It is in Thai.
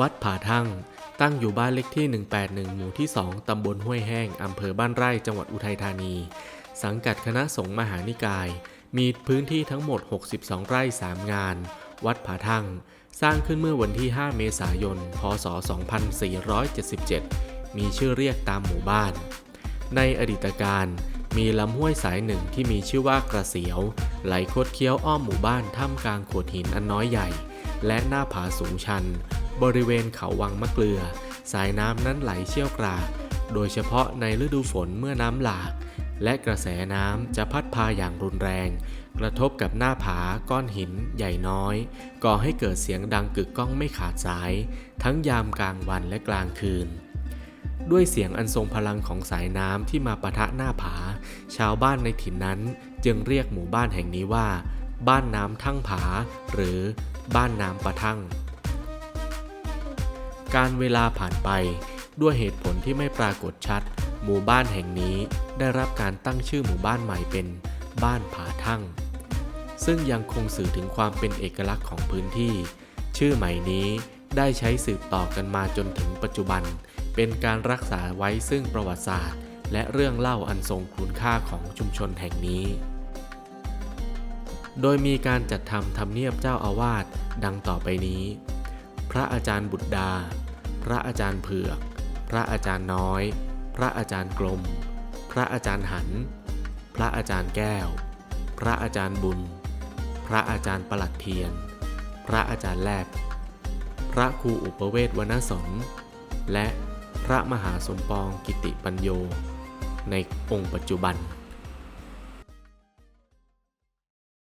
วัดผาทั่ง ตั้งอยู่บ้านเลขที่ 181 หมู่ที่ 2 ตำบลห้วยแห้ง อำเภอบ้านไร่ จังหวัดอุทัยธานี สังกัดคณะสงฆ์มหานิกาย มีพื้นที่ทั้งหมด 62 ไร่ 3 งาน วัดผาทั่ง สร้างขึ้นเมื่อวันที่ 5 เมษายน พศ 2477 มีชื่อเรียกตามหมู่บ้าน ในอดีตการ มีลำห้วยสายหนึ่งที่มีชื่อว่ากระเสียว ไหลคดเคี้ยวอ้อมหมู่บ้านท่ามกลางโขดหินอันน้อยใหญ่ และหน้าผาสูงชัน บริเวณเขาวังมะเกลือ สายน้ำนั้นไหลเชี่ยวกรากโดยเฉพาะในฤดูฝนเมื่อน้ำหลาก และกระแสน้ำจะพัดพาอย่างรุนแรง กระทบกับหน้าผาก้อนหินใหญ่น้อย ก่อให้เกิดเสียงดังกึกก้องไม่ขาดสาย ทั้งยามกลางวันและกลางคืน ด้วยเสียงอันทรงพลังของสายน้ำที่มาปะทะหน้าผา ชาวบ้านในถิ่นนั้นจึงเรียกหมู่บ้านแห่งนี้ว่า บ้านน้ำทั้งผา หรือบ้านน้ำปะทั่งการเวลาผ่านไปด้วยเหตุผลที่ไม่ปรากฏชัด หมู่บ้านแห่งนี้ได้รับการตั้งชื่อหมู่บ้านใหม่เป็นบ้านผาทั่งซึ่งยังคงสื่อถึงความเป็นเอกลักษณ์ของพื้นที่ ชื่อใหม่นี้ได้ใช้สืบต่อกันมาจนถึงปัจจุบันเป็นการรักษาไว้ซึ่งประวัติศาสตร์ และเรื่องเล่าอันทรงคุณค่าของชุมชนแห่งนี้ โดยมีการจัดทำทำเนียบเจ้าอาวาสดังต่อไปนี้ พระอาจารย์บุตรดา พระอาจารย์เผือก พระอาจารย์น้อย พระอาจารย์กลม พระอาจารย์หัน พระอาจารย์แก้ว พระอาจารย์บุญ พระอาจารย์ประหลัดเทียน พระอาจารย์แลบพระครูอุปเวศวนสนและ ระมหาสมปองกิติปัญโย ในองค์ปัจจุบัน